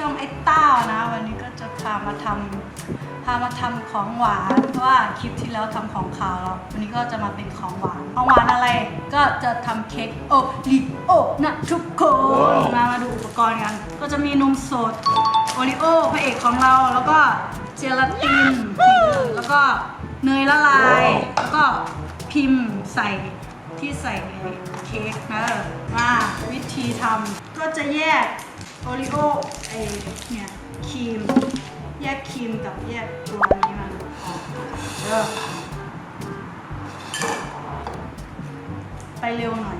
ช่องไอ้เต้านะ วันนี้ก็จะพามาทำพามาทำของหวานเพราะว่าคลิปที่แล้วทำของขาวแล้ววันนี้ก็จะมาเป็นของหวานของหวานอะไรก็จะทำเค้กโอริโอนะทุกคนมามาดูอุปกรณ์กัน ก็จะมีนมสดโอริโอพระเอกของเราแล้วก็เจลาตินแล้วก็เนยละลาย แล้วก็พิมพ์ใส่ที่ใส่ในเค้กนะมาวิธีทำก็จะแยก โอริโอไอเนี่ยครีม แยกครีมกับแยกตัวนี้มันออกเด้อไปเร็วหน่อย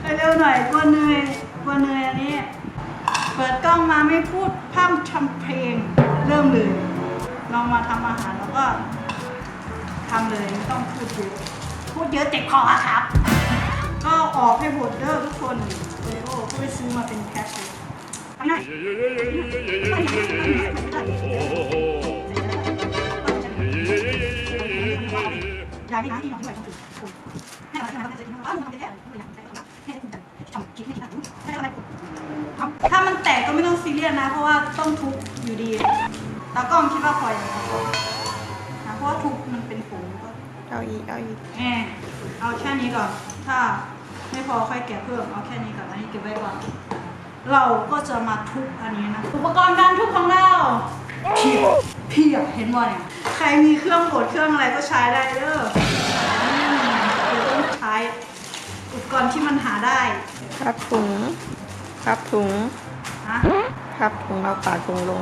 ไปเร็วหน่อยกลัวเนยกลัวเนยอันนี้ เปิดกล้องมาไม่พูดพร่ำทำเพลงเริ่มเลยลองมาทำอาหารแล้วก็ทำเลยไม่ต้องพูดเยอะพูดเยอะเจ็บคอครับ ก็ออกให้หมดเด้อทุกคน โอริโอก็ไปซื้อมาเป็นแพ็คเลยทำง่ายยายไม่ที่น้องที่ไหวต้องถือให้เราทำอะไรก็ได้ว่ามึงทำได้แค่ไม่อยากได้ก็ให้คุณทำคิดไม่คิดให้อะไรถ้ามันแตกก็ไม่ต้องซีเรียสนะ เพราะว่าต้องทุบอยู่ดีตากล้องคิดว่าพออย่างไรนะเพราะว่าทุบมันเป็นผงก็เอาอีกเอาอีกแหมเอาแค่นี้ก่อน ถ้า ไม่พอค่อยแกะเพิ่มเอาแค่นี้ก่อนอันนี้เก็บไว้ก่อน เราก็จะมาทุบอันนี้นะ อุปกรณ์การทุบของเราเพียบเพียบเห็นบ่เนี่ยใครมีเครื่องบดเครื่องอะไรก็ใช้ได้เด้ออืมเดี๋ยวต้องใช้อุปกรณ์ที่มันหาได้พับถุงพับถุงนะพับถุงเอาปากถุงลง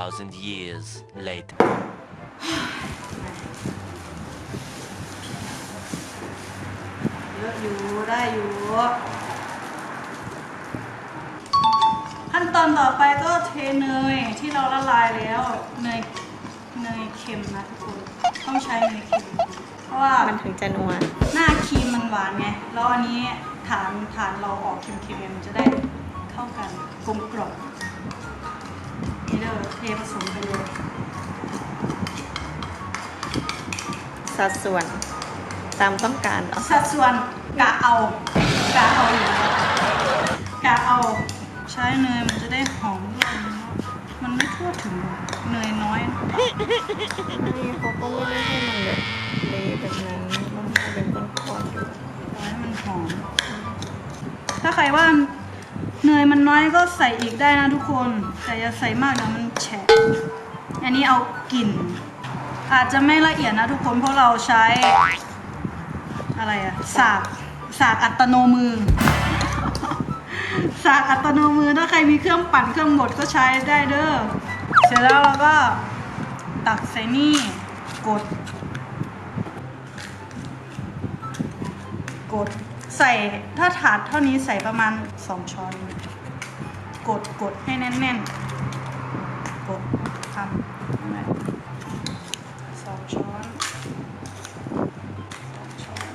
2,000 years later. เยอะอยู่ได้อยู่ ขั้นตอนต่อไปก็เทเนยที่เราละลายแล้วเนยเนยเค็มนะทุกคนต้องใช้เนยเค็มเพราะว่ามันถึงจะนัวหน้าครีมมันหวานไงแล้วอันนี้ฐานฐานเราออกเค็มๆไงมันจะได้เข้ากันกลมกล่อม นี่เด้อเทผสมไปเลยสัดส่วนตามต้องการเหรอสัดส่วนกะเอากะเอาอยู่แล้วกะเอาใช้เนยมันจะได้หอมด้วยเนอะมันไม่ทั่วถึงเนยน้อยนี่เขาก็ไม่ได้ให้มันแบบเละแบบนั้นมันให้เป็นก้อนๆอยู่เอาให้มันหอม ถ้าใครว่า เนยมันน้อยก็ใส่อีกได้นะทุกคน แต่อย่าใส่มากเดี๋ยวมันแฉะอันนี้เอากลิ่น อาจจะไม่ละเอียดนะทุกคนเพราะเราใช้ อะไรอะสากสากอัตโนมือ สากอัตโนมือถ้าใครมีเครื่องปั่นเครื่องบดก็ใช้ได้เด้อเสร็จแล้วเราก็ตักใส่นี่กด กด ใส่ถ้าถาดเท่านี้ใส่ประมาณ2ช้อน กดกดให้แน่นๆ กดทำนั่นแหละสองช้อนสองช้อน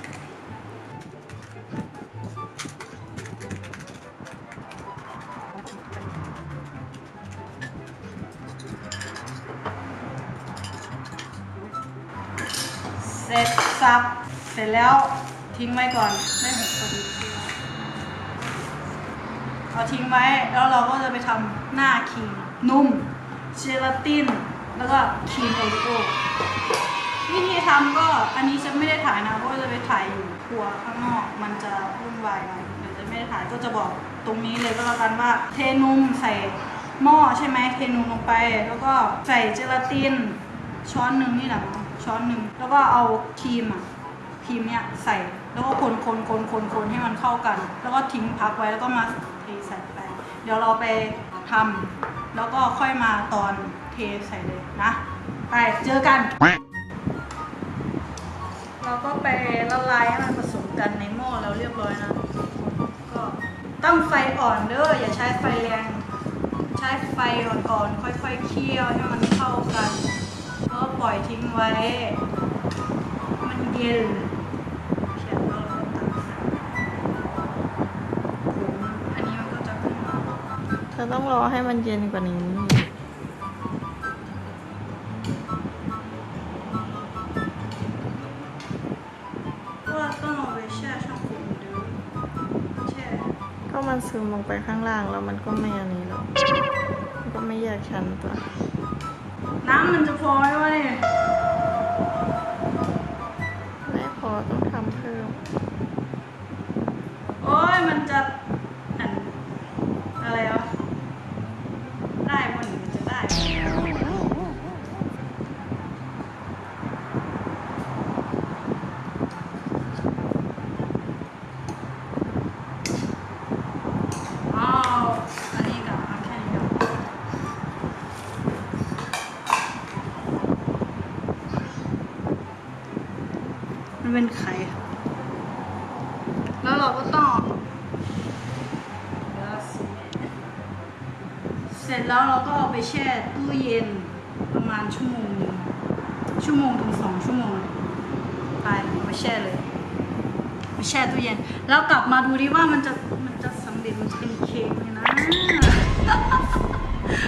เสร็จสับเสร็จแล้ว ทิ้งไว้ก่อนได้หกพอดีเอาทิ้งไว้ แล้วเราก็จะไปทำหน้าครีมนุ่มเจลาติน แล้วก็ครีมโอริโอวิธีทำก็อันนี้จะไม่ได้ถ่ายนะ เพราะจะไปถ่ายอยู่ครัวข้างนอก มันจะวุ่นวายหน่อยเดี๋ยวจะไม่ได้ถ่ายก็จะบอกตรงนี้เลยก็แล้วกันว่า เทนุ่มใส่หม้อใช่ไหมเทนุ่มลงไป แล้วก็ใส่เจลาติน ช้อนหนึ่งนี่แหละช้อนหนึ่งแล้วก็เอาครีมอะครีมเนี้ยใส่ แล้วก็คนคนคนคนคนให้มันเข้ากัน แล้วก็ทิ้งพักไว้แล้วก็มาเทใส่ไป เดี๋ยวเราไปทำแล้วก็ค่อยมาตอนเทใส่เลยนะ ไปเจอกัน เราก็ไปละลายให้มันผสมกันในหม้อแล้วเรียบร้อยนะ ก็ตั้งไฟอ่อนเด้ออย่าใช้ไฟแรง ใช้ไฟอ่อนๆค่อยๆเคี่ยวให้มันเข้ากันแล้วก็ปล่อยทิ้งไว้ มันเย็น ต้องรอให้มันเย็นกว่านี้ ว่าต้องเอาไปแช่ช่องฟิตเหมือนเดิมแช่ก็มันซึมลงไปข้างล่างแล้วมันก็ไม่อันนี้หรอกมันก็ไม่แยกชั้นตัว น้ำมันจะพอไหมวะเนี่ยไม่พอต้องทำเพิ่ม โอ้ยมันจะอันอะไรวะได้มันมันจะได้เอาอันนี้ก่อนเอาแค่นี้ก่อน มันเป็นไข่แล้วเราก็ต้องเสร็จแล้วเราก็เอาไปแช่ตู้เย็นประมาณชั่วโมงนึงชั่วโมงถึงสองชั่วโมงไปเอาไปแช่เลยไปแช่ตู้เย็น แล้วกลับมาดูดิว่ามันจะมันจะสำเร็จมันจะเป็นเค้กไหมนะ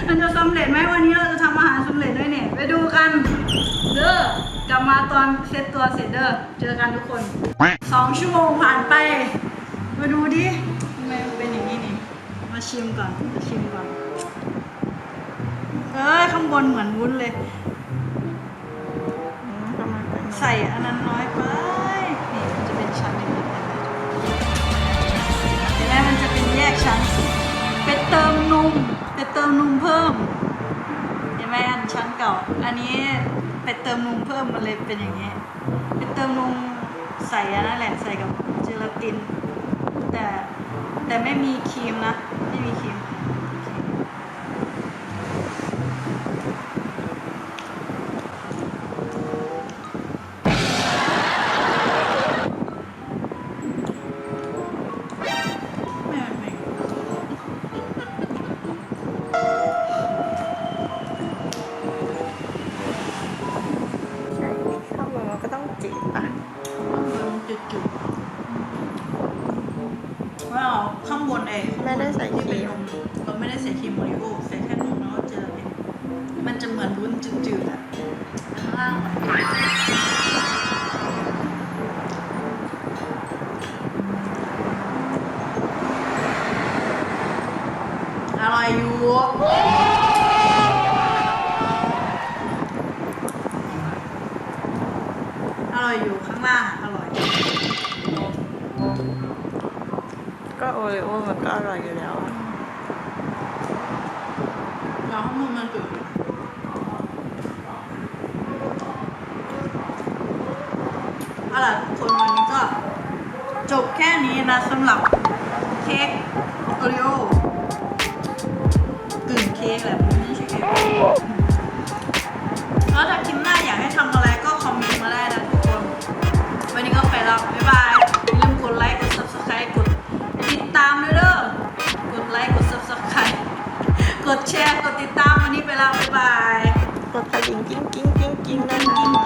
มันจะสำเร็จไหมวันนี้เราจะทำอาหารสำเร็จด้วยเนี่ย ไปดูกันเด้อ กลับมาตอนเซตตัวเสร็จเด้อเจอกันทุกคนสองชั่วโมงผ่านไป มาดูดิทำไมมันเป็นอย่างนี้นี่ มาชิมก่อนมาชิมก่อน เอ้ยข้างบนเหมือนวุ้นเลยอืมก็มันเป็นใส่อันนั้นน้อยไป นี่มันจะเป็นชั้นอย่างนี้เห็นไหมมันจะเป็นแยกชั้นไปเติมนมไปเติมนมเพิ่มเห็นไหมอัน ชั้นเก่า อันนี้ไปเติมนมเพิ่มมันเลยเป็นอย่างนี้ไปเติมนมใส่อันนั่นแหละใส่กับเจลาติน แต่แต่ไม่มีครีมนะ ไม่มีครีม ๆว่าเอาข้างบนเองไม่ได้ใส่คที่เป็รีนมนมเราไม่ได้ใส่ครีมโมริโอใส่แค่นมแล้วก็เจลาตินมันจะเหมือนวุ้นจืดๆอะข้างล่างมันเป็นอร่อยอยู่อร่อยอยู่ข้างล่างอะ โอเรโอมันก็อร่อยอยู่แล้วอะแล้วข้างบนมันจืดเอาล่ะทุกคนวันนี้ก็จบแค่นี้นะสำหรับเค้กโอริโอ กดแชร์ กดติดตามวันนี้ไปแล้วบ๊ายบาย กดกระดิ่งกิ้งกิ้งกิ้งกิ้งด้ง